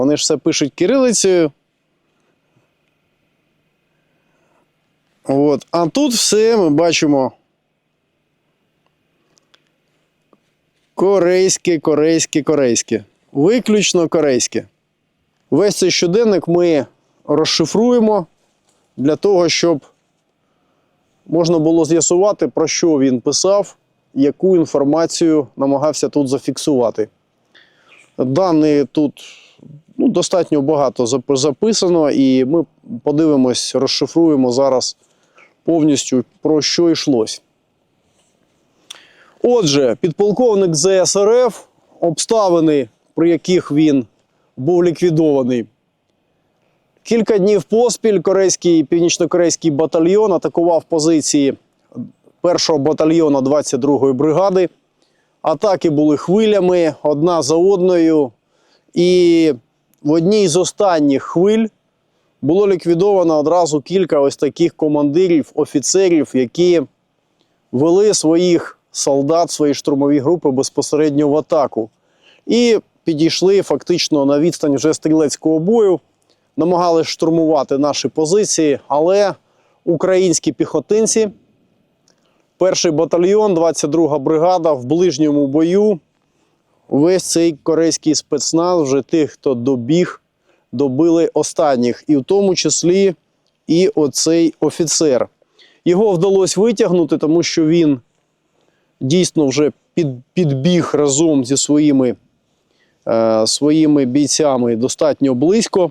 Вони ж все пишуть кирилицею. От. А тут все ми бачимо. Корейське, корейське, корейське. Виключно корейське. Весь цей щоденник ми розшифруємо для того, щоб можна було з'ясувати, про що він писав, яку інформацію намагався тут зафіксувати. Дані тут ну, достатньо багато записано, і ми подивимось, розшифруємо зараз повністю про що йшлось. Отже, підполковник ЗСРФ, обставини, при яких він був ліквідований. Кілька днів поспіль корейський північно-корейський батальйон атакував позиції 1-го батальйону 22-ї бригади. Атаки були хвилями одна за одною. І в одній з останніх хвиль було ліквідовано одразу кілька ось таких командирів, офіцерів, які вели своїх солдат, свої штурмові групи безпосередньо в атаку. І підійшли фактично на відстань вже стрілецького бою, намагались штурмувати наші позиції, але українські піхотинці, перший батальйон, 22 бригада в ближньому бою. Весь цей корейський спецназ, вже тих, хто добіг, добили останніх, і в тому числі і оцей офіцер. Його вдалося витягнути, тому що він дійсно вже під, підбіг разом зі своїми, е, своїми бійцями достатньо близько.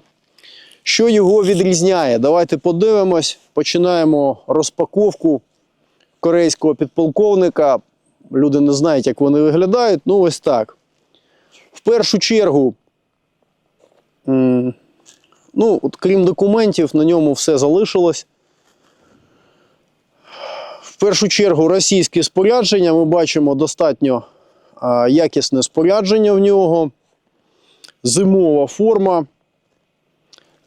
Що його відрізняє? Давайте подивимось. Починаємо розпаковку корейського підполковника. Люди не знають, як вони виглядають. Ну, ось так. В першу чергу, ну, от, крім документів, на ньому все залишилось. В першу чергу російське спорядження. Ми бачимо достатньо а, якісне спорядження в нього. Зимова форма.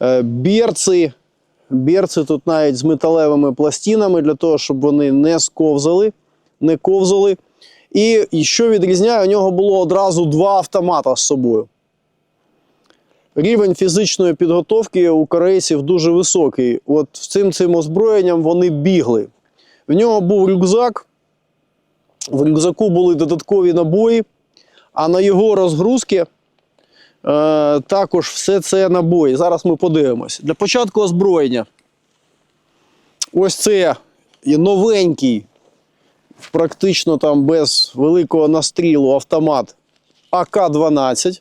Е, Берці. Берці тут навіть з металевими пластинами для того, щоб вони не сковзали, не ковзали. І, що відрізняє, у нього було одразу два автомата з собою. Рівень фізичної підготовки у корейців дуже високий. От цим цим озброєнням вони бігли. В нього був рюкзак. В рюкзаку були додаткові набої, а на його розгрузки також все це набої. Зараз ми подивимось. Для початку озброєння. Ось це новенький, практично там без великого настрілу автомат АК-12.